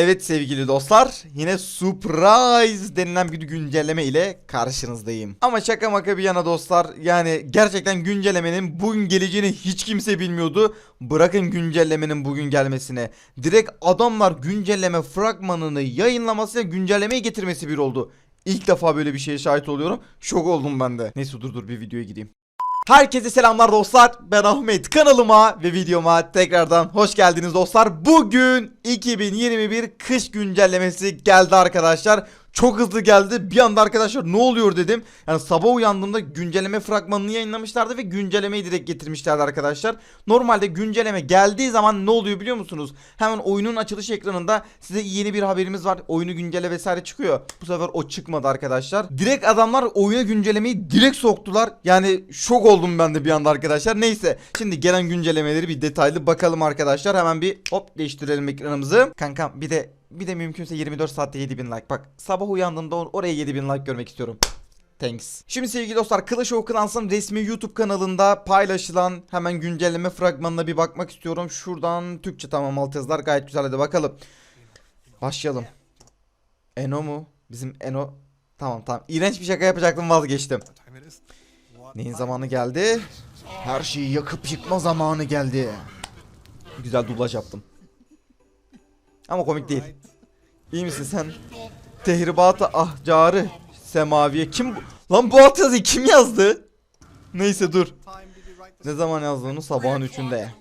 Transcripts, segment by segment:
Evet sevgili dostlar yine surprise denilen bir güncelleme ile karşınızdayım. Ama şaka maka bir yana dostlar yani gerçekten güncellemenin bugün geleceğini hiç kimse bilmiyordu. Bırakın güncellemenin bugün gelmesine. Direkt adamlar güncelleme fragmanını yayınlamasıyla güncellemeyi getirmesi bir oldu. İlk defa böyle bir şeye şahit oluyorum. Şok oldum ben de. Neyse dur dur bir videoya gideyim. Herkese selamlar dostlar. Ben Ahmet. Kanalıma ve videoma tekrardan hoş geldiniz dostlar. Bugün 2021 kış güncellemesi geldi arkadaşlar. Çok hızlı geldi. Bir anda arkadaşlar ne oluyor dedim. Yani sabah uyandığımda güncelleme fragmanını yayınlamışlardı ve güncellemeyi direkt getirmişlerdi arkadaşlar. Normalde güncelleme geldiği zaman ne oluyor biliyor musunuz? Hemen oyunun açılış ekranında size yeni bir haberimiz var. Oyunu güncele vesaire çıkıyor. Bu sefer o çıkmadı arkadaşlar. Direkt adamlar oyuna güncellemeyi direkt soktular. Yani şok oldum ben de bir anda arkadaşlar. Neyse şimdi gelen güncellemeleri bir detaylı bakalım arkadaşlar. Hemen bir hop değiştirelim ekranımızı. Kankam bir de bir de mümkünse 24 saatte 7000 like. Bak sabah uyandığımda or- oraya 7000 like görmek istiyorum. Thanks. Şimdi sevgili dostlar Clash of Clans'ın resmi YouTube kanalında paylaşılan hemen güncelleme fragmanına bir bakmak istiyorum. Şuradan Türkçe tamam alt yazılar gayet güzel hadi bakalım. Başlayalım. Eno mu? Bizim Eno. Tamam tamam. İğrenç bir şaka yapacaktım vazgeçtim. Neyin zamanı geldi? Her şeyi yakıp yıkma zamanı geldi. Güzel dublaj yaptım. Ama komik değil. İyi misin sen? Tehribatı ahcarı semaviye kim bu- lan bu alt yazıyı kim yazdı? Neyse dur. Ne zaman yazdığını sabahın üçünde.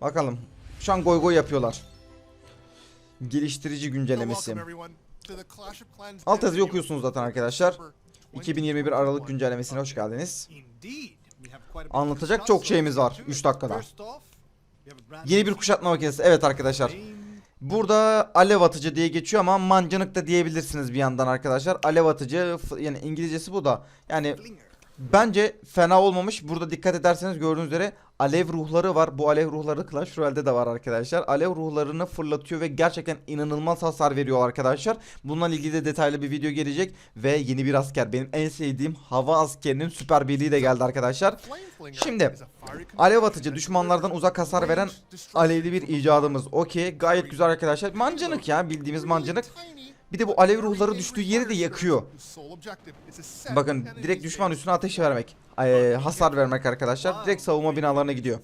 Bakalım. Şu an goy goy yapıyorlar. Geliştirici güncellemesi. Alt yazıyı okuyorsunuz zaten arkadaşlar. 2021 Aralık güncellemesine hoş geldiniz. Anlatacak çok şeyimiz var 3 dakikada. Yeni bir kuşatma makinesi. Evet arkadaşlar. Burada alev atıcı diye geçiyor ama mancınık da diyebilirsiniz bir yandan arkadaşlar. Alev atıcı yani İngilizcesi bu da. Yani bence fena olmamış. Burada dikkat ederseniz gördüğünüz üzere alev ruhları var. Bu alev ruhları Clash Royale'de de var arkadaşlar. Alev ruhlarını fırlatıyor ve gerçekten inanılmaz hasar veriyor arkadaşlar. Bununla ilgili de detaylı bir video gelecek ve yeni bir asker. Benim en sevdiğim hava askerinin süper birliği de geldi arkadaşlar. Şimdi alev atıcı düşmanlardan uzak hasar veren alevli bir icadımız. Okey gayet güzel arkadaşlar. Mancınık ya bildiğimiz mancınık. Bir de bu alev ruhları düştüğü yeri de yakıyor. Bakın direkt düşman üstüne ateş vermek. Ay, hasar vermek arkadaşlar. Direkt savunma binalarına gidiyor.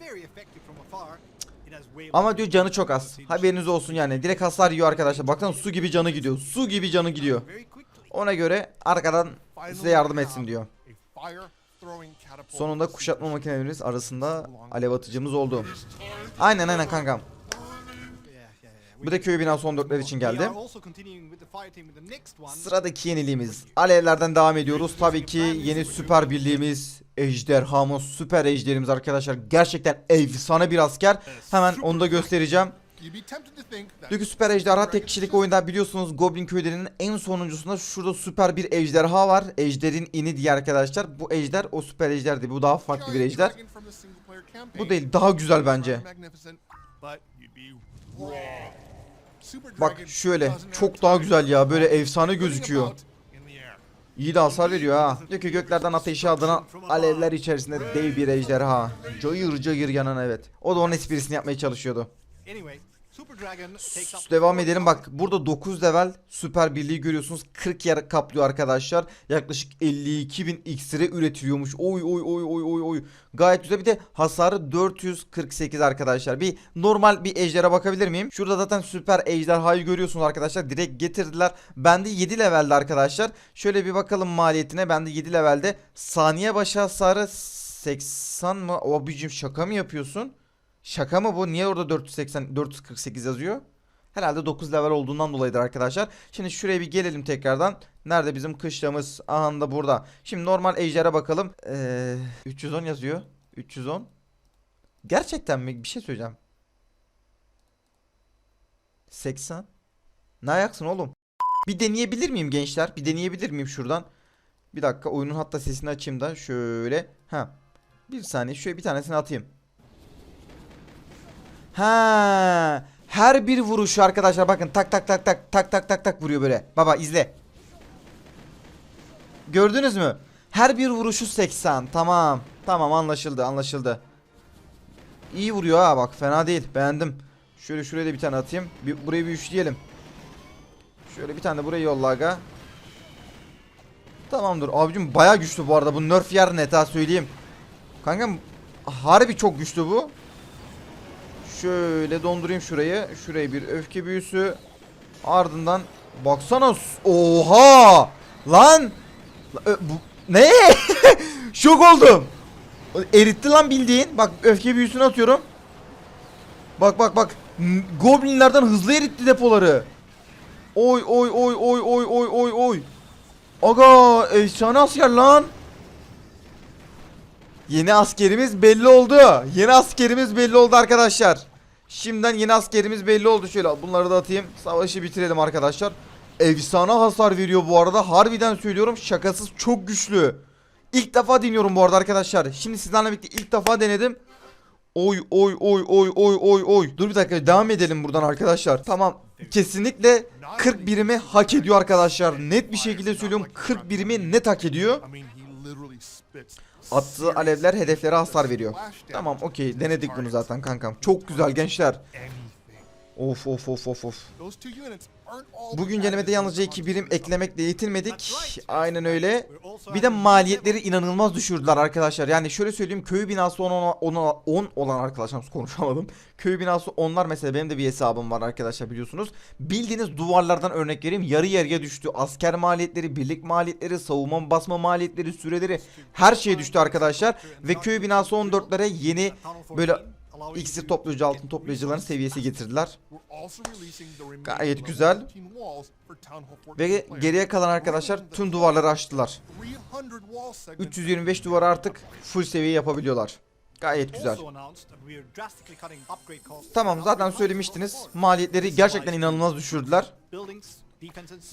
Ama diyor canı çok az. Haberiniz olsun yani. Direkt hasar yiyor arkadaşlar. Bakın su gibi canı gidiyor. Su gibi canı gidiyor. Ona göre arkadan size yardım etsin diyor. Sonunda kuşatma makinelerimiz arasında alev atıcımız oldu. Aynen aynen kankam. Bu da köy binası 14'ler için geldi. Sıradaki yeniliğimiz. Alevlerden devam ediyoruz. Tabii ki yeni süper birliğimiz Ejderhamız, süper ejderimiz arkadaşlar. Gerçekten efsane bir asker. Hemen onu da göstereceğim. Çünkü süper ejderha tek kişilik oyunda biliyorsunuz Goblin köylerinin en sonuncusunda şurada süper bir ejderha var. Ejderin ini diye arkadaşlar. Bu ejder o süper ejder değil. Bu daha farklı bir ejder. Bu değil daha güzel bence. Bak şöyle çok daha güzel ya böyle efsane gözüküyor. İyi de hasar veriyor ha. Diyor ki göklerden ateşi adına alevler içerisinde dev bir ejderha. Cayır cayır yanan evet. O da onun esprisini yapmaya çalışıyordu. S- Devam edelim. bak burada 9 level süper birliği görüyorsunuz. 40 yer kaplıyor arkadaşlar. Yaklaşık 52 bin iksire üretiliyormuş. Oy oy oy oy oy oy. Gayet güzel. Bir de hasarı 448 arkadaşlar. Bir normal bir ejdere bakabilir miyim? Şurada zaten süper ejderhayı görüyorsunuz arkadaşlar. Direkt getirdiler. Bende 7 levelde arkadaşlar. Şöyle bir bakalım maliyetine. Bende 7 levelde. Saniye başı hasarı 80 mı? Abicim şaka mı yapıyorsun Şaka mı bu? Niye orada 480 448 yazıyor? Herhalde 9 level olduğundan dolayıdır arkadaşlar. Şimdi şuraya bir gelelim tekrardan. Nerede bizim kışlamız? Aha da burada. Şimdi normal ejder'e bakalım. Ee, 310 yazıyor. 310. Gerçekten mi? Bir şey söyleyeceğim. 80. Ne ayaksın oğlum? Bir deneyebilir miyim gençler? Bir deneyebilir miyim şuradan? Bir dakika oyunun hatta sesini açayım da şöyle. Ha. Bir saniye şöyle bir tanesini atayım. Ha, her bir vuruşu arkadaşlar bakın tak tak tak tak tak tak tak tak vuruyor böyle. Baba izle. Gördünüz mü? Her bir vuruşu 80. Tamam. Tamam anlaşıldı anlaşıldı. İyi vuruyor ha bak fena değil. Beğendim. Şöyle şuraya da bir tane atayım. Bir, burayı bir üçleyelim. Şöyle bir tane de buraya yolla aga. Tamamdır. Abicim bayağı güçlü bu arada. Bu nerf yer net ha söyleyeyim. Kankam harbi çok güçlü bu. Şöyle dondurayım şurayı. Şuraya bir öfke büyüsü. Ardından baksana. Oha! Lan! Bu, ne? Şok oldum. Eritti lan bildiğin. Bak öfke büyüsünü atıyorum. Bak bak bak. Goblinlerden hızlı eritti depoları. Oy oy oy oy oy oy oy oy. Aga efsane asker lan. Yeni askerimiz belli oldu. Yeni askerimiz belli oldu arkadaşlar. Şimdiden yeni askerimiz belli oldu. Şöyle bunları da atayım. Savaşı bitirelim arkadaşlar. Efsane hasar veriyor bu arada. Harbiden söylüyorum şakasız çok güçlü. İlk defa deniyorum bu arada arkadaşlar. Şimdi sizlerle birlikte ilk defa denedim. Oy oy oy oy oy oy oy. Dur bir dakika devam edelim buradan arkadaşlar. Tamam. Kesinlikle 40 birimi hak ediyor arkadaşlar. Net bir şekilde söylüyorum 40 birimi net hak ediyor. Attığı alevler hedeflere hasar veriyor. Tamam okey denedik bunu zaten kankam. Çok güzel gençler. Of of of of of. Bu güncellemede yalnızca iki birim eklemekle yetinmedik. Aynen öyle. Bir de maliyetleri inanılmaz düşürdüler arkadaşlar. Yani şöyle söyleyeyim köy binası 10, 10, 10 olan arkadaşlar konuşamadım. Köy binası onlar mesela benim de bir hesabım var arkadaşlar biliyorsunuz. Bildiğiniz duvarlardan örnek vereyim yarı yarıya düştü. Asker maliyetleri, birlik maliyetleri, savunma basma maliyetleri, süreleri her şey düştü arkadaşlar. Ve köy binası 14'lere yeni böyle iksir toplayıcı altın toplayıcıların seviyesi getirdiler. Gayet güzel. Ve geriye kalan arkadaşlar tüm duvarları açtılar. 325 duvarı artık full seviye yapabiliyorlar. Gayet güzel. Tamam zaten söylemiştiniz. Maliyetleri gerçekten inanılmaz düşürdüler.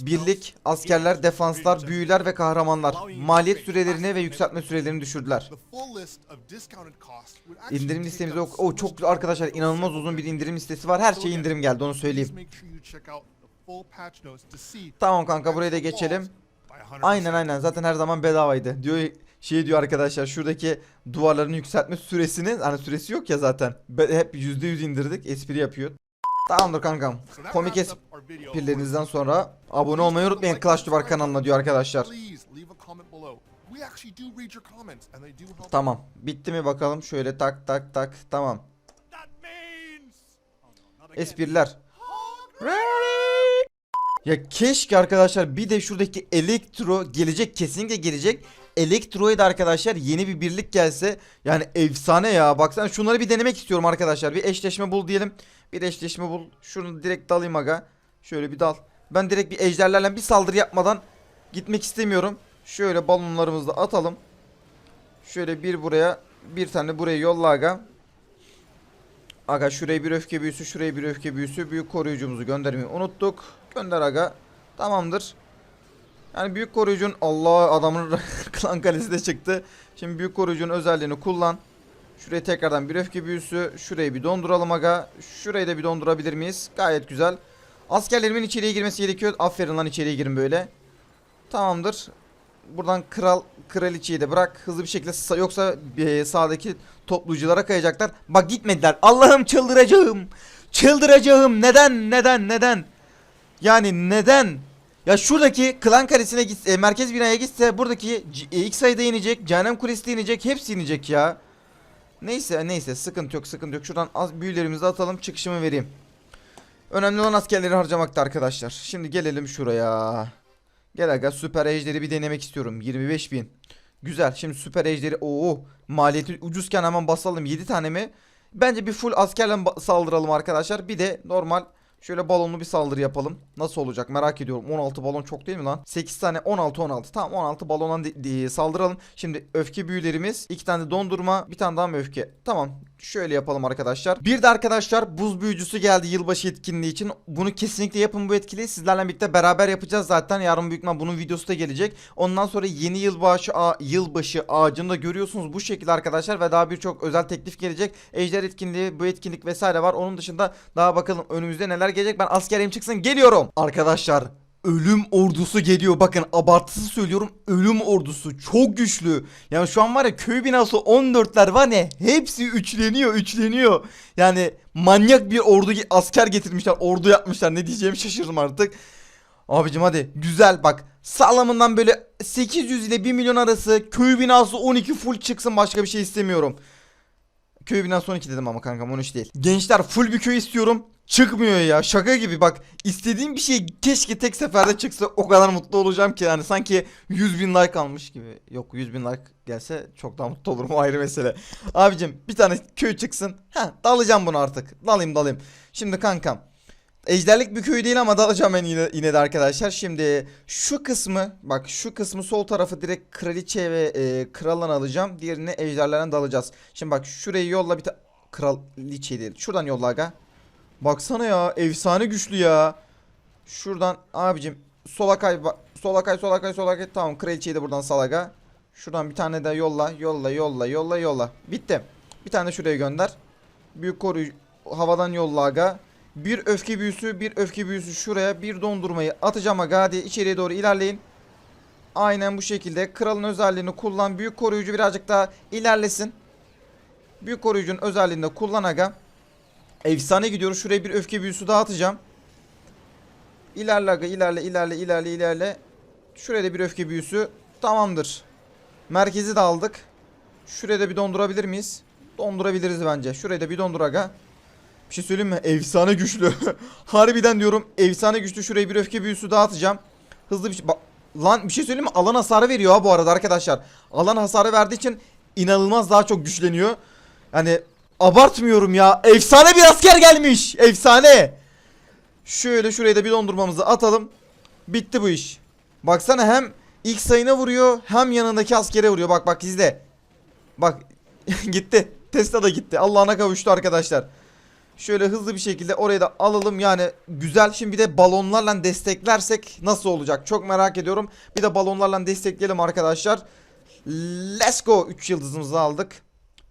Birlik, askerler, defanslar, büyüler ve kahramanlar maliyet sürelerini ve yükseltme sürelerini düşürdüler. İndirim listemize o, o çok arkadaşlar inanılmaz uzun bir indirim listesi var. Her şey indirim geldi onu söyleyeyim. Tamam kanka buraya da geçelim. Aynen aynen zaten her zaman bedavaydı. Diyor şey diyor arkadaşlar şuradaki duvarların yükseltme süresini hani süresi yok ya zaten. Hep %100 indirdik. Espri yapıyor. Tamamdır kankam. Komik esprilerinizden sonra abone olmayı unutmayın Clash Duvar kanalına diyor arkadaşlar. Tamam. Bitti mi bakalım? Şöyle tak tak tak. Tamam. Espriler. Ya keşke arkadaşlar bir de şuradaki elektro gelecek kesinlikle gelecek. Elektro'ya da arkadaşlar yeni bir birlik gelse yani efsane ya. Baksana şunları bir denemek istiyorum arkadaşlar. Bir eşleşme bul diyelim. Bir eşleşme bul. Şunu direkt dalayım aga. Şöyle bir dal. Ben direkt bir ejderlerle bir saldırı yapmadan gitmek istemiyorum. Şöyle balonlarımızı da atalım. Şöyle bir buraya bir tane buraya yolla aga. Aga şuraya bir öfke büyüsü, şuraya bir öfke büyüsü. Büyük koruyucumuzu göndermeyi unuttuk. Gönder aga. Tamamdır. Yani büyük koruyucun Allah adamın klan kalesi de çıktı. Şimdi büyük koruyucunun özelliğini kullan. Şuraya tekrardan bir öfke büyüsü. Şurayı bir donduralım aga. Şurayı da bir dondurabilir miyiz? Gayet güzel. Askerlerimin içeriye girmesi gerekiyor. Aferin lan içeriye girin böyle. Tamamdır. Buradan kral kraliçeyi de bırak. Hızlı bir şekilde sa- yoksa e, sağdaki topluculara kayacaklar. Bak gitmediler. Allah'ım çıldıracağım. Çıldıracağım. Neden? Neden? Neden? Yani neden? Ya şuradaki klan karesine gitse, merkez binaya gitse buradaki e, sayıda inecek, Cehennem Kulesi inecek, hepsi inecek ya. Neyse neyse sıkıntı yok sıkıntı yok. Şuradan az büyülerimizi atalım çıkışımı vereyim. Önemli olan askerleri harcamakta arkadaşlar. Şimdi gelelim şuraya. Gel aga süper ejderi bir denemek istiyorum. 25 bin. Güzel. Şimdi süper ejderi oo maliyeti ucuzken hemen basalım. 7 tane mi? Bence bir full askerle saldıralım arkadaşlar. Bir de normal şöyle balonlu bir saldırı yapalım. Nasıl olacak merak ediyorum. 16 balon çok değil mi lan? 8 tane 16 16. Tamam 16 balona de- de- saldıralım. Şimdi öfke büyülerimiz. 2 tane de dondurma. Bir tane daha mı öfke? Tamam. Şöyle yapalım arkadaşlar. Bir de arkadaşlar buz büyücüsü geldi yılbaşı etkinliği için. Bunu kesinlikle yapın bu etkiliği. Sizlerle birlikte beraber yapacağız zaten. Yarın büyük bunun videosu da gelecek. Ondan sonra yeni yılbaşı ağa- yılbaşı ağacını da görüyorsunuz bu şekilde arkadaşlar ve daha birçok özel teklif gelecek. Ejder etkinliği, bu etkinlik vesaire var. Onun dışında daha bakalım önümüzde neler gelecek. Ben askerim çıksın geliyorum. Arkadaşlar ölüm ordusu geliyor. Bakın abartısı söylüyorum. Ölüm ordusu çok güçlü. Yani şu an var ya köy binası 14'ler var ya hepsi üçleniyor, üçleniyor. Yani manyak bir ordu asker getirmişler. Ordu yapmışlar. Ne diyeceğimi şaşırdım artık. Abicim hadi güzel bak sağlamından böyle 800 ile 1 milyon arası köy binası 12 full çıksın başka bir şey istemiyorum. Köy binası 12 dedim ama kankam 13 değil. Gençler full bir köy istiyorum. Çıkmıyor ya şaka gibi bak istediğim bir şey keşke tek seferde çıksa o kadar mutlu olacağım ki yani sanki 100 bin like almış gibi. Yok 100 bin like gelse çok daha mutlu olurum ayrı mesele. Abicim bir tane köy çıksın. Ha dalacağım bunu artık dalayım dalayım. Şimdi kankam Ejderlik bir köy değil ama dalacağım ben yine, yine de arkadaşlar. Şimdi şu kısmı bak şu kısmı sol tarafı direkt kraliçe ve e, kraldan alacağım. Diğerini ejderlerden dalacağız. Şimdi bak şurayı yolla bir ta kraliçe değil. Şuradan yolla aga. Baksana ya efsane güçlü ya. Şuradan abicim sola kay sola kay sola tamam kraliçeyi de buradan sal aga. Şuradan bir tane de yolla yolla yolla yolla yolla. Bitti. Bir tane şuraya gönder. Büyük koruyucu havadan yolla aga. Bir öfke büyüsü, bir öfke büyüsü şuraya, bir dondurmayı atacağım aga. Hadi içeriye doğru ilerleyin. Aynen bu şekilde. Kralın özelliğini kullan. Büyük koruyucu birazcık daha ilerlesin. Büyük koruyucunun özelliğini de kullan aga. Efsane gidiyoruz. Şuraya bir öfke büyüsü daha atacağım. İlerle aga, ilerle, ilerle, ilerle, ilerle. Şuraya da bir öfke büyüsü. Tamamdır. Merkezi de aldık. Şuraya da bir dondurabilir miyiz? Dondurabiliriz bence. Şuraya da bir dondur aga. Bir şey söyleyeyim mi? Efsane güçlü. Harbiden diyorum efsane güçlü. Şuraya bir öfke büyüsü dağıtacağım. Hızlı bir şey. Lan bir şey söyleyeyim mi? Alan hasarı veriyor ha bu arada arkadaşlar. Alan hasarı verdiği için inanılmaz daha çok güçleniyor. Yani abartmıyorum ya. Efsane bir asker gelmiş. Efsane. Şöyle şuraya da bir dondurmamızı atalım. Bitti bu iş. Baksana hem ilk sayına vuruyor hem yanındaki askere vuruyor. Bak bak izle. Bak gitti. Tesla da gitti. Allah'ına kavuştu arkadaşlar. Şöyle hızlı bir şekilde orayı da alalım. Yani güzel. Şimdi bir de balonlarla desteklersek nasıl olacak? Çok merak ediyorum. Bir de balonlarla destekleyelim arkadaşlar. Let's go. 3 yıldızımızı aldık.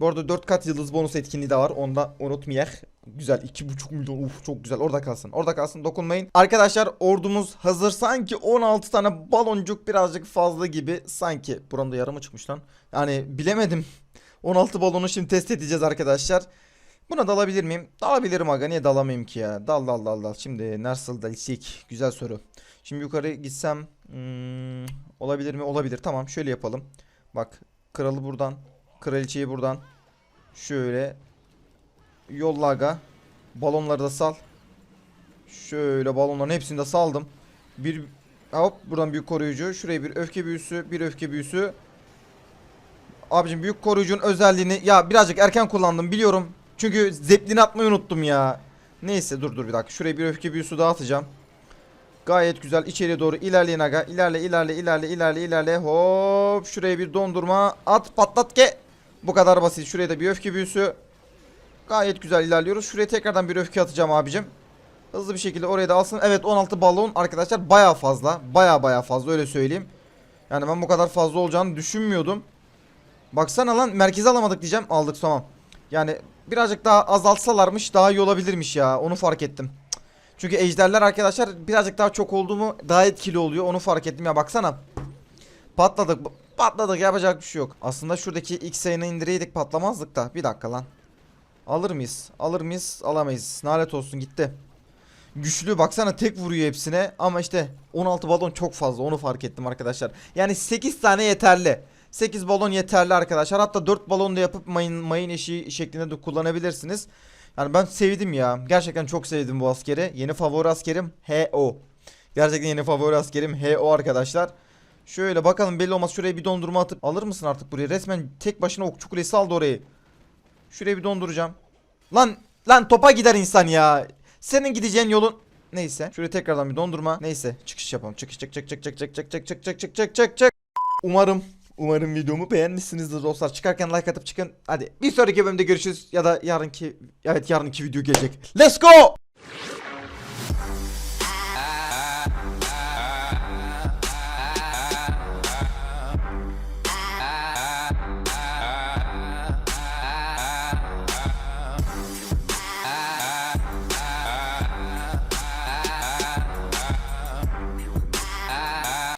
Bu arada 4 kat yıldız bonus etkinliği de var. Onu da unutmayak. Güzel 2,5 milyon. Uf çok güzel. Orada kalsın. Orada kalsın. Dokunmayın. Arkadaşlar ordumuz hazır. Sanki 16 tane baloncuk birazcık fazla gibi. Sanki. Buramda yarı mı çıkmış lan? Yani bilemedim. 16 balonu şimdi test edeceğiz arkadaşlar. Buna dalabilir miyim? Dalabilirim aga niye dalamayayım ki ya? Dal dal dal dal. Şimdi nasıl dalsik? Güzel soru. Şimdi yukarı gitsem hmm, olabilir mi? Olabilir. Tamam şöyle yapalım. Bak kralı buradan. Kraliçeyi buradan. Şöyle. Yolla aga. Balonları da sal. Şöyle balonların hepsini de saldım. Bir hop buradan büyük koruyucu. Şuraya bir öfke büyüsü. Bir öfke büyüsü. Abicim büyük koruyucunun özelliğini ya birazcık erken kullandım biliyorum. Çünkü zeplini atmayı unuttum ya. Neyse dur dur bir dakika. Şuraya bir öfke büyüsü daha atacağım. Gayet güzel içeriye doğru ilerleyin aga. İlerle ilerle ilerle ilerle ilerle. Hop şuraya bir dondurma at patlat ke. Bu kadar basit. Şuraya da bir öfke büyüsü. Gayet güzel ilerliyoruz. Şuraya tekrardan bir öfke atacağım abicim. Hızlı bir şekilde oraya da alsın. Evet 16 balon arkadaşlar baya fazla. Baya baya fazla öyle söyleyeyim. Yani ben bu kadar fazla olacağını düşünmüyordum. Baksana lan merkezi alamadık diyeceğim. Aldık tamam. Yani birazcık daha azaltsalarmış daha iyi olabilirmiş ya. Onu fark ettim. Çünkü ejderler arkadaşlar birazcık daha çok oldu mu daha etkili oluyor. Onu fark ettim ya baksana. Patladık. Patladık yapacak bir şey yok. Aslında şuradaki ilk sayını indireydik patlamazdık da. Bir dakika lan. Alır mıyız? Alır mıyız? Alamayız. Nalet olsun gitti. Güçlü baksana tek vuruyor hepsine ama işte 16 balon çok fazla onu fark ettim arkadaşlar. Yani 8 tane yeterli. 8 balon yeterli arkadaşlar. Hatta 4 balon da yapıp mayın, mayın eşiği şeklinde de kullanabilirsiniz. Yani ben sevdim ya. Gerçekten çok sevdim bu askeri. Yeni favori askerim HO. Gerçekten yeni favori askerim HO arkadaşlar. Şöyle bakalım belli olmaz. Şuraya bir dondurma atıp alır mısın artık burayı? Resmen tek başına okçu kulesi aldı orayı. Şuraya bir donduracağım. Lan lan topa gider insan ya. Senin gideceğin yolun Neyse. Şuraya tekrardan bir dondurma. Neyse. Çıkış yapalım. Çıkış çık çık çık çık çık çık çık çık çık çık çık çık çık. Umarım Umarım videomu beğenmişsinizdir dostlar. Çıkarken like atıp çıkın. Hadi bir sonraki bölümde görüşürüz. Ya da yarınki evet yarınki video gelecek. Let's go!